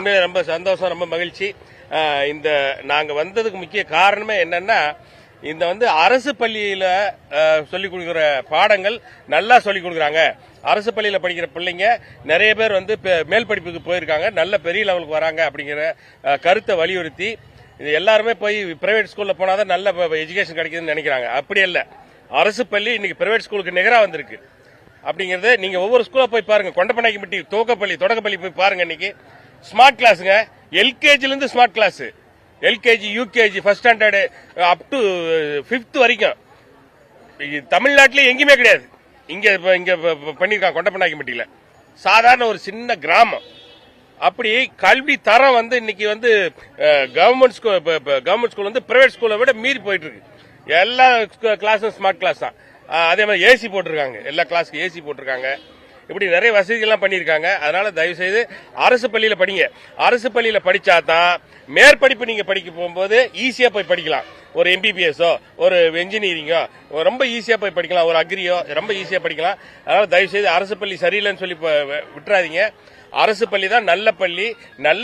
உண்மையிலே ரொம்ப சந்தோஷம் ரொம்ப மகிழ்ச்சி. இந்த நாங்க வந்ததுக்கு முக்கிய காரணமே என்னன்னா இந்த வந்து அரசு பள்ளியில சொல்லிக் கொடுக்குற பாடங்கள் நல்லா சொல்லிக் கொடுக்குறாங்க. அரசு பள்ளியில் படிக்கிற பிள்ளைங்க நிறைய பேர் வந்து மேல் படிப்புக்கு போயிருக்காங்க. நல்ல பெரிய லெவலுக்கு வராங்க அப்படிங்கிற கருத்தை வலியுறுத்தி இது எல்லாருமே போய் பிரைவேட் போனால் தான் நல்ல எஜுகேஷன் கிடைக்குதுன்னு நினைக்கிறாங்க. அப்படி இல்லை அரசு பள்ளி இன்னைக்கு பிரைவேட் ஸ்கூலுக்கு நிகராக வந்திருக்கு. அப்படிங்கிறத நீங்கள் ஒவ்வொரு ஸ்கூலாக போய் பாருங்கள் கொண்டப்பநாயக்கம்பட்டி துவக்கப்பள்ளி தொடக்கப்பள்ளி போய் பாருங்க இன்னைக்கு. ஸ்மார்ட் கிளாஸுங்க. எல்கேஜிலேருந்து smart class. LKG UKG first standard up to fifth வரைக்கும். தமிழ்நாட்டிலே எங்கேயுமே கிடையாது. இங்கே இப்போ இங்கே பண்ணியிருக்காங்க இப்ப மட்டியில். சாதாரண ஒரு சின்ன கிராமம். அப்படி கல்வி தரம் வந்து இன்னைக்கு வந்து கவர்மெண்ட் ஸ்கூல் கவர்மெண்ட் ஸ்கூல் வந்து பிரைவேட் ஸ்கூலை விட மீறி போயிட்டு இருக்கு எல்லா கிளாஸும் ஸ்மார்ட் கிளாஸ் தான். அதே மாதிரி ஏசி போட்டிருக்காங்க. எல்லா கிளாஸ்க்கு ஏசி போட்டிருக்காங்க. இப்படி நிறைய வசதிகள்லாம் பண்ணியிருக்காங்க. அதனால தயவு செய்து அரசு பள்ளியில் படிங்க. அரசு பள்ளியில் படித்தா தான் மேற்படிப்பு நீங்கள் படிக்க போகும்போது ஈஸியாக போய் படிக்கலாம். ஒரு எம்பிபிஎஸோ ஒரு என்ஜினியரிங்கோ ரொம்ப ஈஸியாக போய் படிக்கலாம். ஒரு அக்ரியோ ரொம்ப ஈஸியாக படிக்கலாம். அதனால் தயவு செய்து அரசு பள்ளி சரியில்லைன்னு சொல்லி விட்டுறாதீங்க. அரசு பள்ளி தான் நல்ல பள்ளி நல்ல